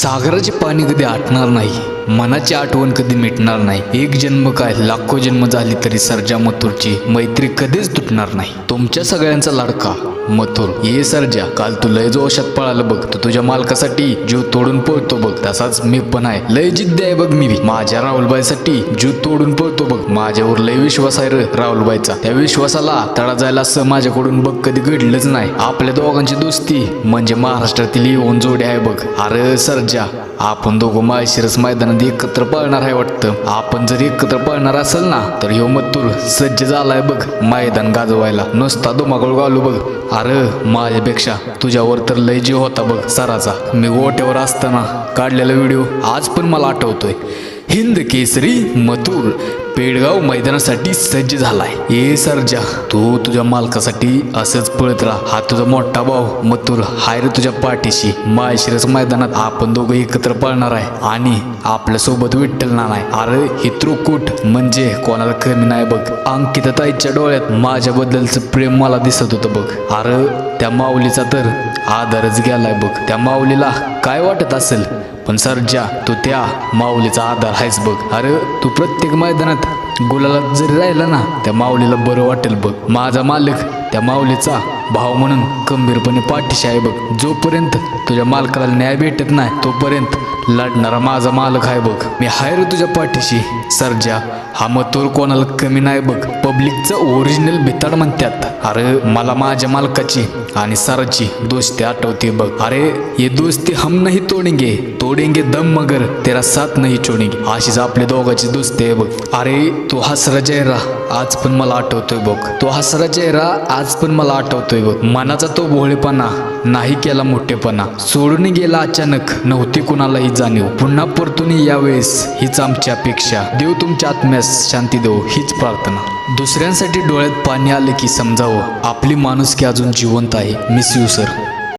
सागराचे पाणी कधी आटणार नाही मनाची आठवण कधी मिटणार नाही. एक जन्म काय लाखो जन्म झाली तरी सर्जा मथुरची मैत्री कधीच तुटणार नाही. तुमच्या सगळ्यांचा लाडका. मथुर. ये सर्जा काल तू लय जोशात पळालं बघ. तू तुझ्या मालकासाठी जीव तोडून पळतो बघ. तसाच मी पण आहे. लय जिद्द आहे बघ मी माझ्या राहुलबाईसाठी जीव तोडून पळतो बघ. माझ्यावर लय विश्वास आहे र राहुलबाईचा. त्या विश्वासाला तडा जायला असं माझ्याकडून बघ कधी घडलंच नाही. आपल्या दोघांची दोस्ती म्हणजे महाराष्ट्रातील येऊन जोडी आहे बघ. अरे सर्जा आपण दोघं माळशिरस मैदानात एकत्र पळणार आहे वाटतं. आपण जर एकत्र पळणार असेल ना तर ह्यो मत्तूर सज्ज झालाय बघ. मैदान गाजवायला. नुसता दुमाकूळ घालू बघ. अरे माझ्यापेक्षा तुझ्यावर तर लय जीव होता बघ सराचा. मी गोट्यावर असताना काढलेला व्हिडिओ आज पण मला आठवतोय. हिंद केसरी मथुर पेडगाव मैदानासाठी सज्ज झालाय. ए सरजा तू तुझ्या मालकासाठी असंच पळत राहा. हा तुझा मोठा भाऊ मथुर. हाय रे तुझ्या पाठीशी. माळशिरस मैदानात आपण दोघं एकत्र पळणार आहे. आणि आपल्यासोबत विठ्ठल नाही अरे हे त्रुकूट म्हणजे कोणाला कमी नाही बघ. अंकिता ताईच्या डोळ्यात माझ्याबद्दलचं प्रेम मला दिसत होतं बघ. अरे त्या माऊलीचा तर आदरच गेलाय बघ. त्या माऊलीला काय वाटत असेल? पण सरजा तू त्या माऊलीचा आधार आहेस बघ. अरे तू प्रत्येक मैदानात गुलाला जरी राहिला ना त्या माऊलीला बरं वाटेल बघ. माझा मालक त्या माऊलीचा भाव म्हणून गंभीरपणे पाठीशी आहे बघ. जोपर्यंत तुझ्या मालकाला न्याय भेटत नाही तोपर्यंत लढणारा माझा मालक आहे बघ. मी हाय रे तुझ्या पाठीशी. सरजा हा मथुर कोणाला कमी नाही बघ. पब्लिकचं ओरिजिनल भिताड म्हणतात अरे मला माझ्या मालकाची आणि सराची दोस्ती आठवते बघ. अरे ये दोस्ती हम नाही तोडेंगे. तोडेंगे दम मगर तेरा साथ नाही चोडेंगे अशीच आपल्या दोघांची दोस्ती आहे बघ. अरे तो हसरा चेहरा आज पण मला आठवतोय बघ. तो हसरा चेहरा आज पण मला आठवतोय बघ. मनाचा तो भोळेपणा नाही केला मोठेपणा. सोडून गेला अचानक. नव्हती कुणालाही जाणीव. पुन्हा परतून यावेळेस हीच आमची अपेक्षा. देव तुमच्या आत्म्यास शांती देव हीच प्रार्थना. दुसऱ्यांसाठी डोळ्यात पाणी आले की समजावं. आपली माणुसकी अजून जिवंत आहे. Miss you sir